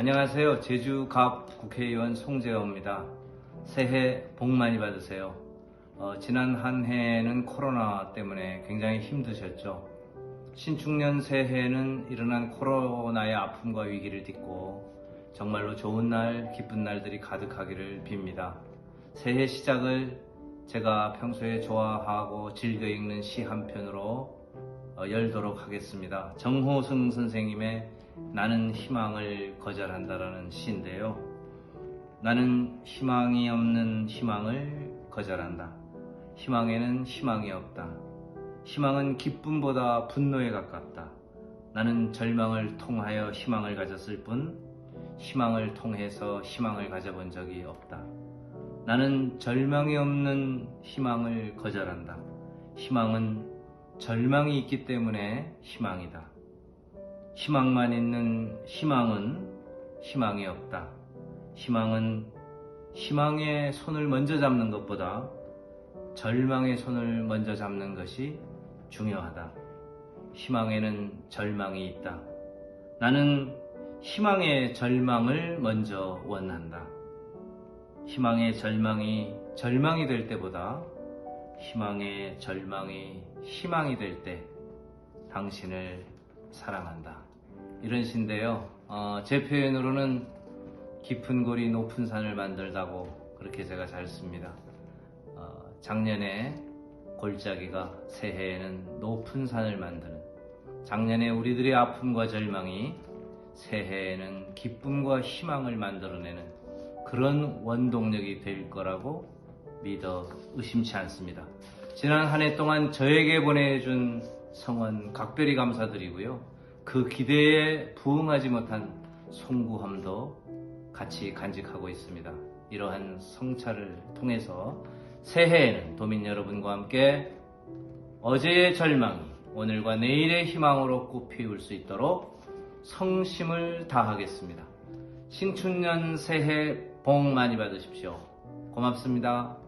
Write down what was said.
안녕하세요. 제주갑 국회의원 송재호입니다. 새해 복 많이 받으세요. 어, 지난 한 해는 코로나 때문에 굉장히 힘드셨죠. 신축년 새해는 일어난 코로나의 아픔과 위기를 딛고 정말로 좋은 날, 기쁜 날들이 가득하기를 빕니다. 새해 시작을 제가 평소에 좋아하고 즐겨 읽는 시 한 편으로 어, 열도록 하겠습니다. 정호승 선생님의 나는 희망을 거절한다라는 시인데요. 나는 희망이 없는 희망을 거절한다. 희망에는 희망이 없다. 희망은 기쁨보다 분노에 가깝다. 나는 절망을 통하여 희망을 가졌을 뿐 희망을 통해서 희망을 가져본 적이 없다. 나는 절망이 없는 희망을 거절한다. 희망은 절망이 있기 때문에 희망이다. 희망만 있는 희망은 희망이 없다. 희망은 희망의 손을 먼저 잡는 것보다 절망의 손을 먼저 잡는 것이 중요하다. 희망에는 절망이 있다. 나는 희망의 절망을 먼저 원한다. 희망의 절망이 절망이 될 때보다 희망의 절망이 희망이 될 때 당신을 사랑한다. 이런 시인데요. 어, 제 표현으로는 깊은 골이 높은 산을 만들다고 그렇게 제가 잘 씁니다. 어, 작년에 골짜기가 새해에는 높은 산을 만드는 작년에 우리들의 아픔과 절망이 새해에는 기쁨과 희망을 만들어내는 그런 원동력이 될 거라고 믿어 의심치 않습니다. 지난 한 해 동안 저에게 보내준 성원 각별히 감사드리고요. 그 기대에 부응하지 못한 송구함도 같이 간직하고 있습니다. 이러한 성찰을 통해서 새해에는 도민 여러분과 함께 어제의 절망이 오늘과 내일의 희망으로 꽃피울 수 있도록 성심을 다하겠습니다. 신춘년 새해 복 많이 받으십시오. 고맙습니다.